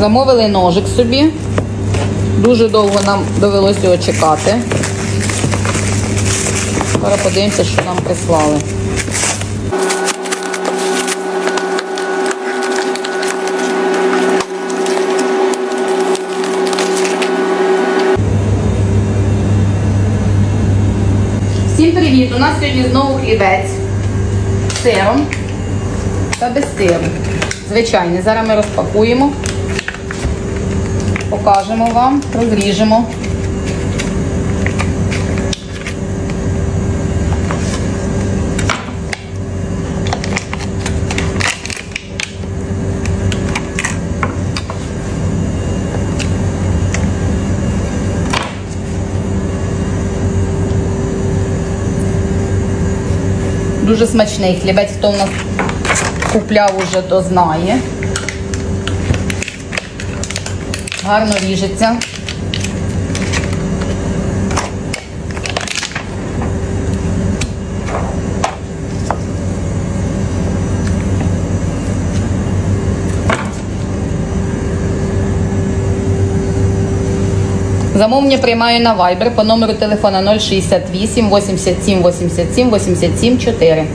Замовили ножик собі. Дуже довго нам довелося його чекати. Зараз подивимося, що нам прислали. Всім привіт! У нас сьогодні знову хлібець з сиром та без сиру. Звичайний. Зараз ми розпакуємо, покажемо вам, розріжемо. Дуже смачний хлібець, хто в нас купляв уже, то знає. Гарно ріжеться. Замовлення приймаю на Viber по номеру телефона 068 87 87 87 4.